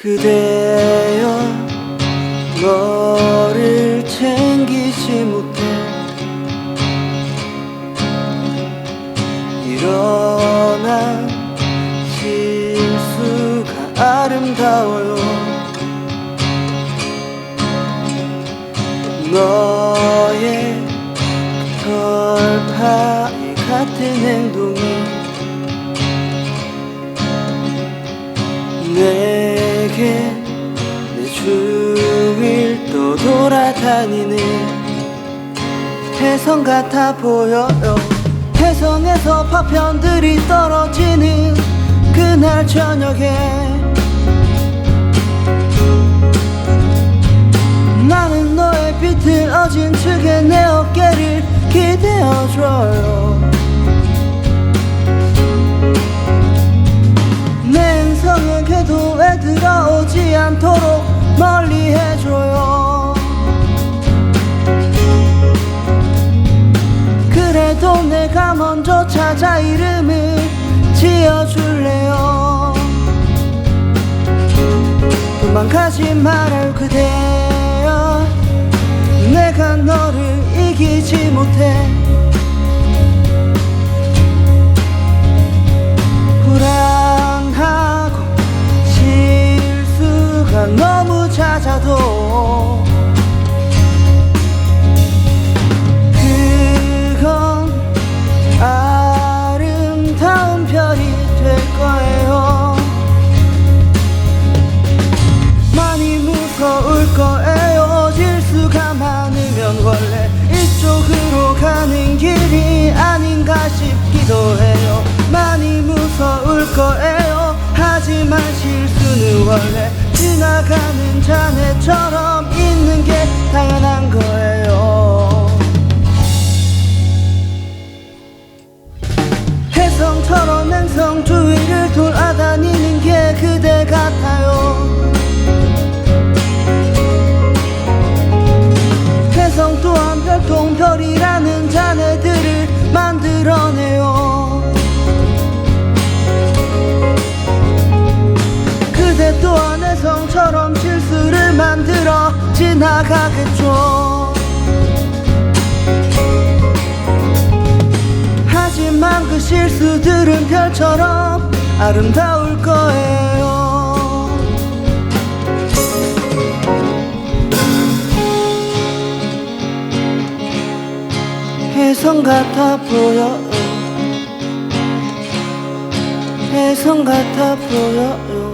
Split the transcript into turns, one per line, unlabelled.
그대여 너를 챙기지 못해. 일어난 실수가 아름다워요. 너의 털파이 같은 행동이 내 게 내 주위를 또 돌아다니는 혜성 같아 보여요. 혜성에서 파편들이 떨어지는 그날 저녁에. 나는 너의 비틀어진 측에 내 어깨를 기대어줘요 않도록 멀리 해줘요. 그래도 내가 먼저 찾아 이름을 지어줄래요? 도망가지 말아요 그대여. 내가 너를 이기지 못해 기도 해요. 많이 무서울 거예요. 하지만 실수는 원래 지나가는 자네처럼 있는 게 당연한 거예요. 혜성처럼 행성 주위를 돌아다니는 게 그대 같아요. 혜성 또한 별통별이라는 자네들을 만들어내요 지나가겠죠. 하지만 그 실수들은 별처럼 아름다울 거예요. 혜성 같아 보여요 혜성 같아 보여요